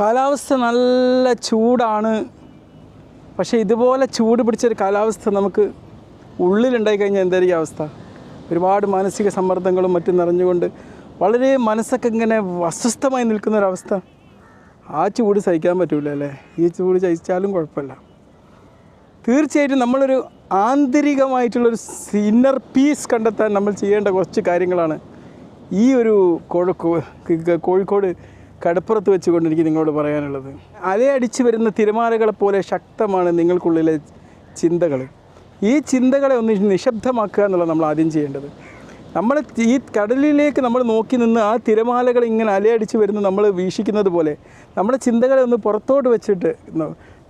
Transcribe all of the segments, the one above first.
കാലാവസ്ഥ നല്ല ചൂടാണ്. പക്ഷേ ഇതുപോലെ ചൂട് പിടിച്ചൊരു കാലാവസ്ഥ നമുക്ക് ഉള്ളിലുണ്ടായി കഴിഞ്ഞാൽ എന്തായിരിക്കും അവസ്ഥ? ഒരുപാട് മാനസിക സമ്മർദ്ദങ്ങളും മറ്റും നിറഞ്ഞുകൊണ്ട് വളരെ മനസ്സൊക്കെ ഇങ്ങനെ അസ്വസ്ഥമായി നിൽക്കുന്നൊരവസ്ഥ. ആ ചൂട് സഹിക്കാൻ പറ്റൂല അല്ലേ? ഈ ചൂട് സഹിച്ചാലും കുഴപ്പമില്ല. തീർച്ചയായിട്ടും നമ്മളൊരു ആന്തരികമായിട്ടുള്ളൊരു ഇന്നർ പീസ് കണ്ടെത്താൻ നമ്മൾ ചെയ്യേണ്ട കുറച്ച് കാര്യങ്ങളാണ് ഈ ഒരു കോഴിക്കോട് കടപ്പുറത്ത് വെച്ചുകൊണ്ട് എനിക്ക് നിങ്ങളോട് പറയാനുള്ളത്. അലയടിച്ചു വരുന്ന തിരമാലകളെ പോലെ ശക്തമാണ് നിങ്ങൾക്കുള്ളിലെ ചിന്തകൾ ഈ ചിന്തകളെ ഒന്ന് നിശബ്ദമാക്കുക എന്നുള്ളത് നമ്മൾ ആദ്യം ചെയ്യേണ്ടത്. നമ്മൾ ഈ കടലിലേക്ക് നമ്മൾ നോക്കി നിന്ന് ആ തിരമാലകൾ ഇങ്ങനെ അലയടിച്ച് വരുന്ന നമ്മൾ വീക്ഷിക്കുന്നത് പോലെ നമ്മുടെ ചിന്തകളെ ഒന്ന് പുറത്തോട്ട് വെച്ചിട്ട്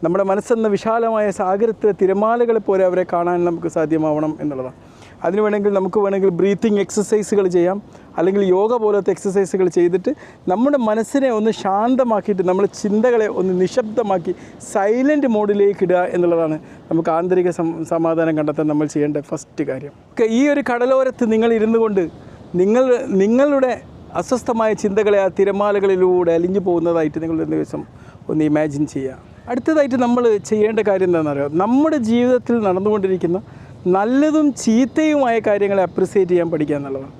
നമ്മുടെ മനസ്സെന്ന വിശാലമായ സാഗരത്തിലെ തിരമാലകളെ പോലെ അവരെ കാണാൻ നമുക്ക് സാധ്യമാവണം എന്നുള്ളതാണ്. അതിന് വേണമെങ്കിൽ നമുക്ക് വേണമെങ്കിൽ ബ്രീത്തിങ് എക്സസൈസുകൾ ചെയ്യാം. അല്ലെങ്കിൽ യോഗ പോലത്തെ എക്സസൈസുകൾ ചെയ്തിട്ട് നമ്മുടെ മനസ്സിനെ ഒന്ന് ശാന്തമാക്കിയിട്ട് നമ്മുടെ ചിന്തകളെ ഒന്ന് നിശബ്ദമാക്കി സൈലന്റ് മോഡിലേക്ക് ഇടുക എന്നുള്ളതാണ് നമുക്ക് ആന്തരിക സമാധാനം കണ്ടെത്താൻ നമ്മൾ ചെയ്യേണ്ട ഫസ്റ്റ് കാര്യം. ഓക്കെ ഈ ഒരു കടലോരത്ത് നിങ്ങൾ ഇരുന്നു കൊണ്ട് നിങ്ങൾ നിങ്ങളുടെ അസ്വസ്ഥമായ ചിന്തകളെ ആ തിരമാലകളിലൂടെ അലിഞ്ഞു പോകുന്നതായിട്ട് നിങ്ങൾ ഒരു ദിവസം ഒന്ന് ഇമാജിൻ ചെയ്യുക. അടുത്തതായിട്ട് നമ്മൾ ചെയ്യേണ്ട കാര്യം എന്താണെന്ന് അറിയാം നമ്മുടെ ജീവിതത്തിൽ നടന്നുകൊണ്ടിരിക്കുന്ന നല്ലതും ചീത്തയുമായ കാര്യങ്ങളെ അപ്രിസിയേറ്റ് ചെയ്യാൻ പഠിക്കുക എന്നുള്ളതാണ്.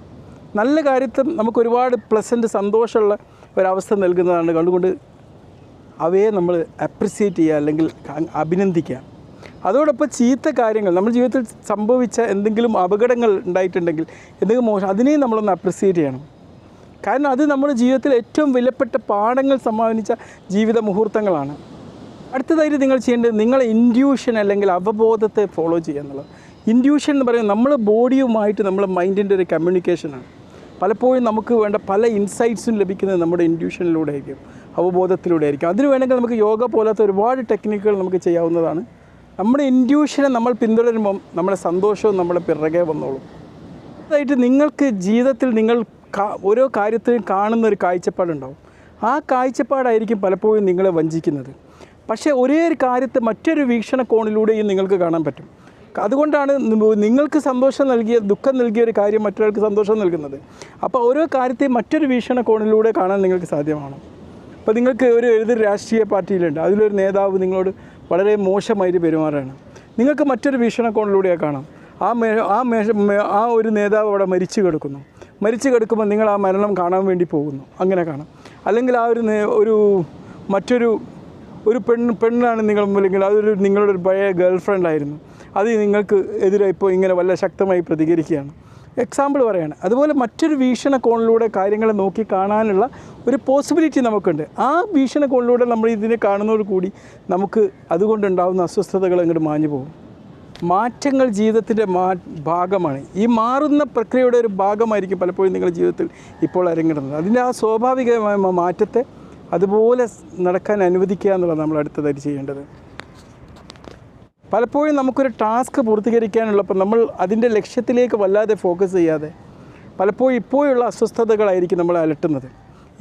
നല്ല കാര്യത്തിൽ നമുക്ക് ഒരുപാട് പ്ലസന്റ് സന്തോഷമുള്ള ഒരവസ്ഥ നൽകുന്നതാണ് കണ്ടുകൊണ്ട് അവയെ നമ്മൾ അപ്രിസിയേറ്റ് ചെയ്യുക അല്ലെങ്കിൽ അഭിനന്ദിക്കുക. അതോടൊപ്പം ചീത്ത കാര്യങ്ങൾ നമ്മുടെ ജീവിതത്തിൽ സംഭവിച്ച എന്തെങ്കിലും അപകടങ്ങൾ ഉണ്ടായിട്ടുണ്ടെങ്കിൽ എന്തെങ്കിലും മോശം അതിനെയും നമ്മളൊന്ന് അപ്രിസിയേറ്റ് ചെയ്യണം. കാരണം അത് നമ്മുടെ ജീവിതത്തിൽ ഏറ്റവും വിലപ്പെട്ട പാഠങ്ങൾ സമ്മാനിച്ച ജീവിത മുഹൂർത്തങ്ങളാണ്. അടുത്തതായിട്ട് നിങ്ങൾ ചെയ്യേണ്ടത് നിങ്ങളെ ഇൻഡ്യൂഷൻ അല്ലെങ്കിൽ അവബോധത്തെ ഫോളോ ചെയ്യുക എന്നുള്ളത് ഇൻഡ്യൂഷൻ എന്ന് പറയുന്നത് നമ്മൾ ബോഡിയുമായിട്ട് നമ്മൾ മൈൻഡിന്റെ ഒരു കമ്മ്യൂണിക്കേഷനാണ്. പലപ്പോഴും നമുക്ക് വേണ്ട പല ഇൻസൈറ്റ്സും ലഭിക്കുന്നത് നമ്മുടെ ഇൻഡ്യൂഷനിലൂടെ ആയിരിക്കും അവബോധത്തിലൂടെ ആയിരിക്കും അതിന് വേണമെങ്കിൽ നമുക്ക് യോഗ പോലത്തെ ഒരുപാട് ടെക്നിക്കുകൾ നമുക്ക് ചെയ്യാവുന്നതാണ്. നമ്മുടെ ഇൻഡ്യൂഷനെ നമ്മൾ പിന്തുടരുമ്പം നമ്മുടെ സന്തോഷവും നമ്മുടെ പിറകെ വന്നോളും. അതായിട്ട് നിങ്ങൾക്ക് ജീവിതത്തിൽ നിങ്ങൾ ഓരോ കാര്യത്തിലും കാണുന്ന ഒരു കാഴ്ചപ്പാടുണ്ടാവും. ആ കാഴ്ചപ്പാടായിരിക്കും പലപ്പോഴും നിങ്ങളെ വഞ്ചിക്കുന്നത്. പക്ഷേ ഒരേ ഒരു കാര്യത്തെ മറ്റൊരു വീക്ഷണകോണിലൂടെയും നിങ്ങൾക്ക് കാണാൻ പറ്റും. അതുകൊണ്ടാണ് നിങ്ങൾക്ക് സന്തോഷം നൽകിയ ദുഃഖം നൽകിയ ഒരു കാര്യം മറ്റൊരാൾക്ക് സന്തോഷം നൽകുന്നത്. അപ്പോൾ ഓരോ കാര്യത്തെയും മറ്റൊരു വീക്ഷണകോണിലൂടെ കാണാൻ നിങ്ങൾക്ക് സാധ്യമാണ്? അപ്പോൾ നിങ്ങൾക്ക് ഒരു എതിർ രാഷ്ട്രീയ പാർട്ടിയിലുണ്ട്. അതിലൊരു നേതാവ് നിങ്ങളോട് വളരെ മോശമായിട്ട് പെരുമാറുകയാണ്. നിങ്ങൾക്ക് മറ്റൊരു വീക്ഷണകോണിലൂടെ കാണാം. ആ മേ ആ മേശ മേ- ആ ഒരു നേതാവ് അവിടെ മരിച്ചു കിടക്കുന്നു. മരിച്ചു കിടക്കുമ്പോൾ നിങ്ങൾ ആ മരണം കാണാൻ വേണ്ടി പോകുന്നു. അങ്ങനെ കാണാം. അല്ലെങ്കിൽ ആ ഒരു ഒരു മറ്റൊരു ഒരു പെൺ പെണ്ണാണ് നിങ്ങൾ അല്ലെങ്കിൽ അതൊരു നിങ്ങളുടെ ഒരു പഴയ ഗേൾ ഫ്രണ്ടായിരുന്നു അത് നിങ്ങൾക്ക് എതിരെ ഇപ്പോൾ ഇങ്ങനെ വല്ല ശക്തമായി പ്രതികരിക്കുകയാണ്. എക്സാമ്പിൾ പറയാണ്. അതുപോലെ മറ്റൊരു വീക്ഷണകോണിലൂടെ കാര്യങ്ങളെ നോക്കി കാണാനുള്ള ഒരു പോസിബിലിറ്റി നമുക്കുണ്ട്. ആ വീക്ഷണകോണിലൂടെ നമ്മൾ ഇതിനെ കാണുന്നതോട് കൂടി നമുക്ക് അതുകൊണ്ടുണ്ടാകുന്ന അസ്വസ്ഥതകൾ അങ്ങോട്ട് മാഞ്ഞു പോകും. മാറ്റങ്ങൾ ജീവിതത്തിന്റെ മാ ഭാഗമാണ്. ഈ മാറുന്ന പ്രക്രിയയുടെ ഒരു ഭാഗമായിരിക്കും പലപ്പോഴും നിങ്ങളുടെ ജീവിതത്തിൽ ഇപ്പോൾ അരങ്ങിടുന്നത് അതിന്റെ ആ സ്വാഭാവികമായ മാറ്റത്തെ അതുപോലെ നടക്കാൻ അനുവദിക്കുക എന്നുള്ളതാണ് നമ്മൾ അടുത്തതായിട്ട് ചെയ്യേണ്ടത്. പലപ്പോഴും നമുക്കൊരു ടാസ്ക് പൂർത്തീകരിക്കാനുള്ളപ്പോൾ നമ്മൾ അതിന്റെ ലക്ഷ്യത്തിലേക്ക് വല്ലാതെ ഫോക്കസ് ചെയ്യാതെ പലപ്പോഴും ഇപ്പോഴുള്ള അസ്വസ്ഥതകളായിരിക്കും നമ്മളെ അലട്ടുന്നത്.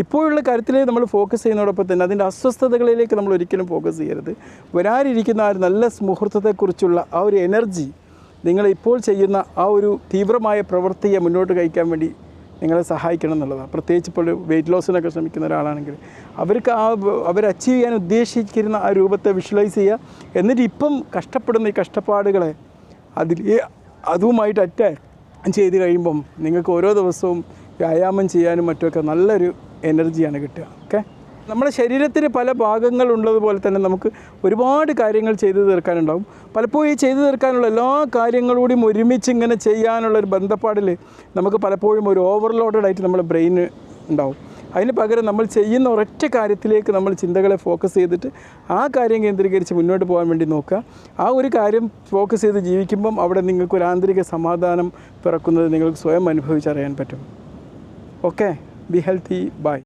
ഇപ്പോഴുള്ള കാര്യത്തിലേക്ക് നമ്മൾ ഫോക്കസ് ചെയ്യുന്നതോടൊപ്പം തന്നെ അതിന്റെ അസ്വസ്ഥതകളിലേക്ക് നമ്മൾ ഒരിക്കലും ഫോക്കസ് ചെയ്യരുത്. വരാനിരിക്കുന്ന ആ ഒരു നല്ല മുഹൂർത്തത്തെക്കുറിച്ചുള്ള ആ ഒരു എനർജി നിങ്ങൾ ഇപ്പോൾ ചെയ്യുന്ന ആ ഒരു തീവ്രമായ പ്രവൃത്തിയെ മുന്നോട്ട് കഴിക്കാൻ വേണ്ടി നിങ്ങളെ സഹായിക്കണം എന്നുള്ളതാണ്. പ്രത്യേകിച്ച് ഇപ്പോൾ വെയിറ്റ് ലോസിനൊക്കെ ശ്രമിക്കുന്ന ഒരാളാണെങ്കിൽ അവർക്ക് ആ അവർ അച്ചീവ് ചെയ്യാൻ ഉദ്ദേശിക്കുന്ന ആ രൂപത്തെ വിഷ്വലൈസ് ചെയ്യുക. എന്നിട്ട് ഇപ്പം കഷ്ടപ്പെടുന്ന ഈ കഷ്ടപ്പാടുകളെ അതിൽ അതുമായിട്ട് അറ്റാച്ച് ചെയ്ത് കഴിയുമ്പം നിങ്ങൾക്ക് ഓരോ ദിവസവും വ്യായാമം ചെയ്യാനും മറ്റുമൊക്കെ നല്ലൊരു എനർജിയാണ് കിട്ടുക. ഓക്കെ നമ്മുടെ ശരീരത്തിന് പല ഭാഗങ്ങൾ ഉള്ളതുപോലെ തന്നെ നമുക്ക് ഒരുപാട് കാര്യങ്ങൾ ചെയ്തു തീർക്കാനുണ്ടാവും. പലപ്പോഴും ഈ ചെയ്തു തീർക്കാനുള്ള എല്ലാ കാര്യങ്ങളൂടെയും ഒരുമിച്ച് ഇങ്ങനെ ചെയ്യാനുള്ള ഒരു ബന്ധപ്പാടിൽ നമുക്ക് പലപ്പോഴും ഒരു ഓവർലോഡഡ് ആയിട്ട് നമ്മുടെ ബ്രെയിൻ ഉണ്ടാവും. അതിന് പകരം നമ്മൾ ചെയ്യുന്ന ഒരൊറ്റ കാര്യത്തിലേക്ക് നമ്മൾ ചിന്തകളെ ഫോക്കസ് ചെയ്തിട്ട് ആ കാര്യം കേന്ദ്രീകരിച്ച് മുന്നോട്ട് പോകാൻ വേണ്ടി നോക്കുക. ആ ഒരു കാര്യം ഫോക്കസ് ചെയ്ത് ജീവിക്കുമ്പം അവിടെ നിങ്ങൾക്ക് ഒരു ആന്തരിക സമാധാനം പിറക്കുന്നത് നിങ്ങൾക്ക് സ്വയം അനുഭവിച്ചറിയാൻ പറ്റും. Okay be healthy by